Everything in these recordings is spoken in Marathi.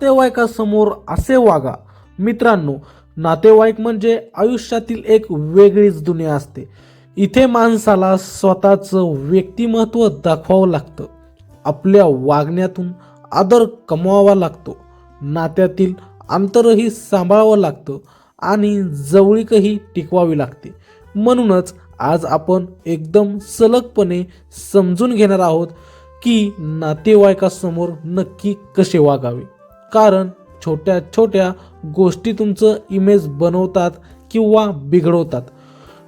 नातेवाईकासमोर असे वागा. मित्रांनो नातेवाईक म्हणजे आयुष्यातील एक वेगळीच दुनिया असते. इथे माणसाला स्वतःचं व्यक्तिमत्व दाखवावं लागतं. आपल्या वागण्यातून आदर कमवावा लागतो. नात्यातील अंतरही सांभाळावं लागतं आणि जवळीकही टिकवावी लागते. म्हणूनच आज आपण एकदम सलगपणे समजून घेणार आहोत की नातेवाईकासमोर नक्की कसे वागावे. कारण छोट्या छोट्या गोष्टी तुमचं इमेज बनवतात किंवा बिघडवतात.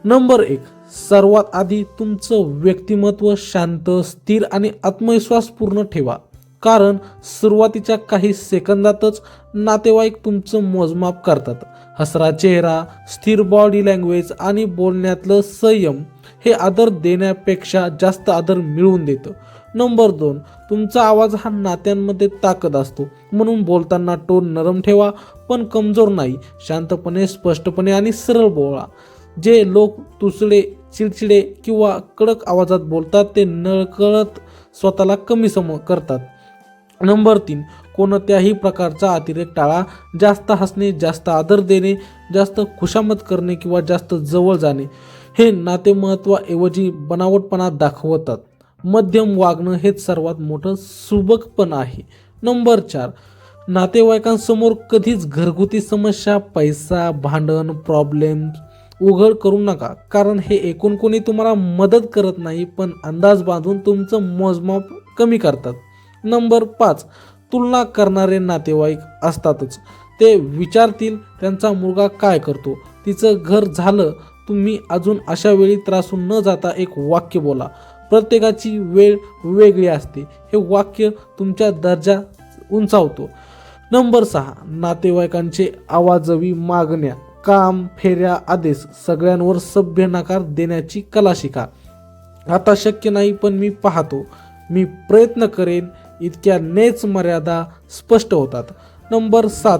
नंबर एक सर्वात आधी तुमचं व्यक्तिमत्व शांत स्थिर आणि आत्मविश्वासपूर्ण ठेवा. कारण सुरुवातीच्या काही सेकंदातच नातेवाईक तुमचं मोजमाप करतात. हसरा चेहरा स्थिर बॉडी लँग्वेज आणि बोलण्यातलं संयम हे आदर देण्यापेक्षा जास्त आदर मिळवून देतं. नंबर दोन तुमचा आवाज हा नात्यांमध्ये ताकद असतो. म्हणून बोलताना टोन नरम ठेवा पण कमजोर नाही. शांतपणे स्पष्टपणे आणि सरळ बोला. जे लोक तुसडे चिडचिडे किंवा कडक आवाजात बोलतात ते नळकळत स्वतःला कमी सम करतात. नंबर तीन कोणत्याही प्रकारचा अतिरेक टाळा. जास्त हसणे जास्त आदर देणे जास्त खुशामत करणे किंवा जास्त जवळ जाणे हे नाते महत्वाऐवजी बनावटपणा दाखवतात. मध्यम वागणं हेच सर्वात मोठं सुबकपण आहे. नंबर चार नातेवाईकांसमोर कधीच घरगुती समस्या पैसा भांडण प्रॉब्लेम उघड करू नका. कारण हे एकूण कोणी तुम्हाला मदत करत नाही पण अंदाज बांधून तुमचं मोजमाप कमी करतात. नंबर पाच तुलना करणारे नातेवाईक असतातच. ते विचारतील त्यांचा मुलगा काय करतो? तिचं घर झालं तुम्ही अजून अशा वेळी त्रासून न जाता एक वाक्य बोला. प्रत्येकाची वेळ वेगळी असते. हे वाक्य तुमच्या दर्जा उंचावतो. नंबर सहा नातेवाईकांचे आवाजवी मागण्या काम फेऱ्या आदेश सगळ्यांवर सभ्य नकार देण्याची कला शिका आता शक्य नाही पण मी पाहतो. मी प्रयत्न करेन इतक्या नेच मर्यादा स्पष्ट होतात. नंबर सात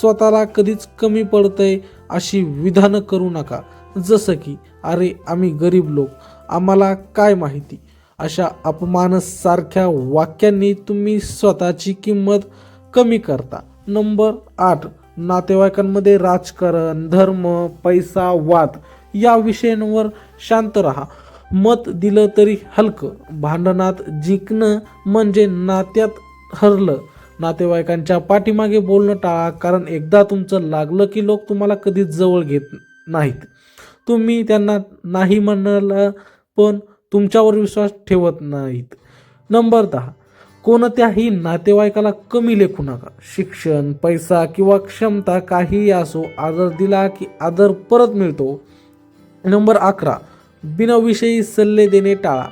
स्वतःला कधीच कमी पडतंय अशी विधानं करू नका. जसं की अरे आम्ही गरीब लोक. आम्हाला काय माहिती? अशा अपमानसारख्या वाक्यांनी तुम्ही स्वतःची किंमत कमी करता. नंबर आठ नातेवाईकांमध्ये राजकारण धर्म पैसा वाद या विषयांवर शांत राहा. मत दिलं तरी हलकं. भांडणात जिंकणं म्हणजे नात्यात हरलं. नातेवाईकांच्या पाठीमागे बोलणं टाळा कारण एकदा तुमचं लागलं की लोक तुम्हाला कधीच जवळ घेत नाहीत. तुम्ही त्यांना नाही म्हणलं पण तुमच्यावर विश्वास ठेवत नाहीत. नंबर दहा. कोणत्याही नातेवाईकाला कमी लेखू नका. शिक्षण पैसा किंवा क्षमता काहीही असो आदर दिला की आदर परत मिळतो. नंबर अकरा. बिनविषयी सल्ले देणे टाळा.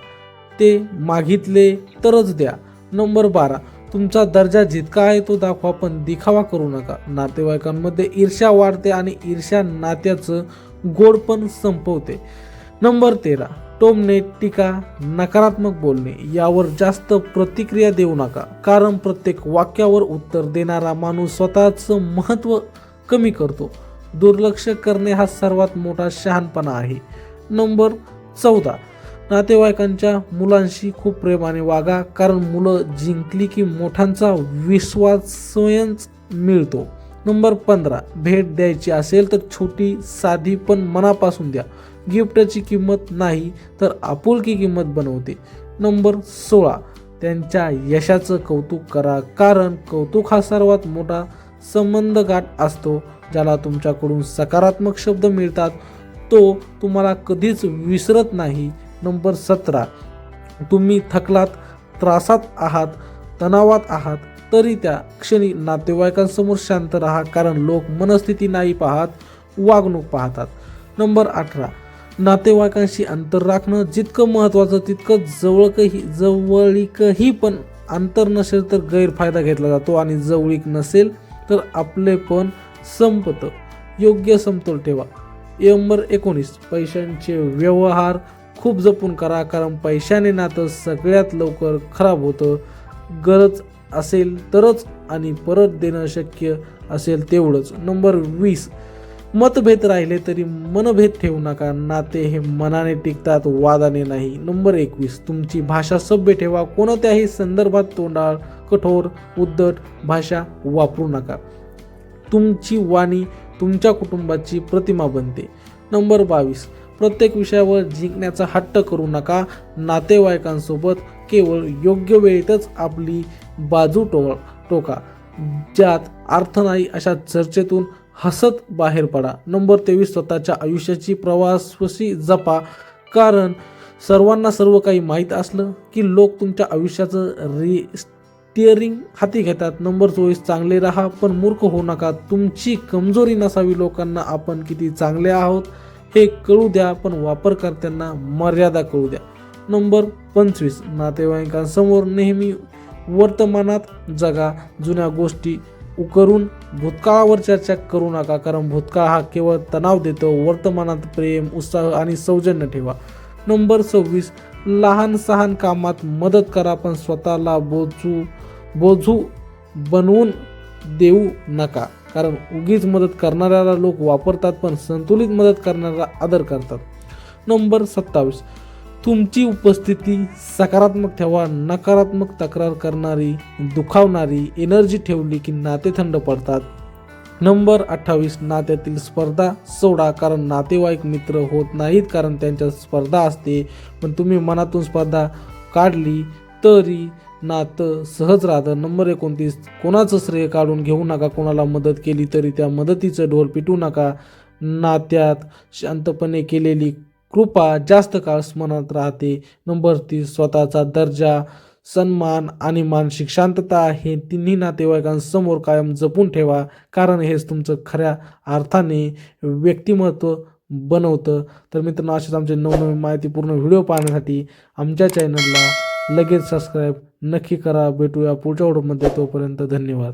ते मागितले तरच द्या. नंबर बारा. तुमचा दर्जा जितका आहे तो दाखवा पण दिखावा करू नका. नातेवाईकांमध्ये ईर्ष्या वाढते आणि ईर्ष्या नात्याचं गोडपण संपवते. नंबर तेरा. टोमणे टीका नकारात्मक बोलणे यावर जास्त प्रतिक्रिया देऊ नका. कारण प्रत्येक वाक्यावर उत्तर देणारा माणूस स्वतःचं महत्त्व कमी करतो. दुर्लक्ष करणे हा सर्वात मोठा शहाणपणा आहे. नंबर चौदा. नातेवाईकांच्या मुलांशी खूप प्रेमाने वागा कारण मुलं जिंकली की मोठ्यांचा विश्वास स्वयंच मिळतो. नंबर पंधरा. भेट द्यायची असेल तर छोटी साधी पण मनापासून द्या. गिफ्टची किंमत नाही तर आपुलकी किंमत बनवते. नंबर सोळा. त्यांच्या यशाचं कौतुक करा कारण कौतुक हा सर्वात मोठा संबंध गाठ असतो ज्याला तुमच्याकडून सकारात्मक शब्द मिळतात. तो तुम्हाला कधीच विसरत नाही. नंबर सतरा. तुम्ही थकलात त्रासात आहात तणावात आहात तरी त्या क्षणी नातेवाईकांसमोर शांत राहा कारण लोक मनस्थिती नाही पाहत वागणूक पाहतात. नंबर अठरा. नातेवाईकांशी अंतर राखणं जितकं महत्त्वाचं तितकं जवळकही जवळीकही पण अंतर नसेल तर गैरफायदा घेतला जातो आणि जवळीक नसेल तर आपले पण संपतं. योग्य समतोल ठेवा. नंबर एकोणीस. पैशांचे व्यवहार खूप जपून करा कारण पैशाने नातं सगळ्यात लवकर खराब होतं. गरज असेल तरच आणि परत देणं शक्य असेल तेवढंच. नंबर वीस. मतभेद राहिले तरी मनभेद ठेवू नका. नाते हे मनाने टिकतात वादाने नाही. नंबर एकवीस. तुमची भाषा सभ्य ठेवा. कोणत्याही संदर्भात तोंडाळ कठोर उद्धट भाषा वापरू नका. तुमची वाणी तुमच्या कुटुंबाची प्रतिमा बनते. नंबर बावीस. प्रत्येक विषयावर जिंकण्याचा हट्ट करू नका. नातेवाईकांसोबत केवळ योग्य वेळेतच आपली बाजू टो टोका. ज्यात अर्थ नाही अशा चर्चेतून हसत बाहेर पडा. नंबर तेवीस स्वतःच्या आयुष्याची प्रवासवशी जपा. कारण सर्वांना सर्व काही माहीत असलं की लोक तुमच्या आयुष्याचं रि स्टिअरिंग हाती घेतात. नंबर चोवीस चांगले राहा पण मूर्ख होऊ नका. तुमची कमजोरी नसावी. लोकांना आपण किती चांगले आहोत हे कळू द्या पण वापरकर्त्यांना मर्यादा कळू द्या. नंबर पंचवीस नातेवाईकांसमोर नेहमी वर्तमानात जगा जुन्या गोष्टी उकरून भूतकाळावर चर्चा करू नका कारण भूतकाळ हा केवळ तणाव देतो. वर्तमानात प्रेम उत्साह आणि सौजन्य ठेवा. नंबर सव्वीस लहान सहान कामात मदत करा पण स्वतःला बोजू बोझू बनवून देऊ नका. कारण उगीच मदत करणाऱ्याला लोक वापरतात पण संतुलित मदत करणाऱ्याला आदर करतात. नंबर सत्तावीस तुमची उपस्थिती सकारात्मक ठेवा नकारात्मक तक्रार करणारी दुखावणारी एनर्जी ठेवली की नाते थंड पडतात. नंबर अठ्ठावीस नात्यातील स्पर्धा सोडा कारण नातेवाईक मित्र होत नाहीत कारण त्यांच्यात स्पर्धा असते. पण तुम्ही मनातून स्पर्धा काढली तरी नातं सहज राहतं. नंबर एकोणतीस कोणाचं श्रेय काढून घेऊ नका कोणाला मदत केली तरी त्या मदतीचं ढोल पिटू नका. नात्यात शांतपणे केलेली कृपा जास्त काळ स्मरणात राहते. नंबर तीस स्वतःचा दर्जा सन्मान आणि मानसिक शांतता हे तिन्ही नातेवाईकांसमोर कायम जपून ठेवा. कारण हेच तुमचं खऱ्या अर्थाने व्यक्तिमत्व बनवतं. तर मित्रांनो असेच आमचे नवनवीन माहितीपूर्ण व्हिडिओ पाहण्यासाठी आमच्या चॅनलला लगेच सबस्क्राईब नक्की करा. भेटूया पुढच्या व्हिडिओमध्ये. तोपर्यंत धन्यवाद.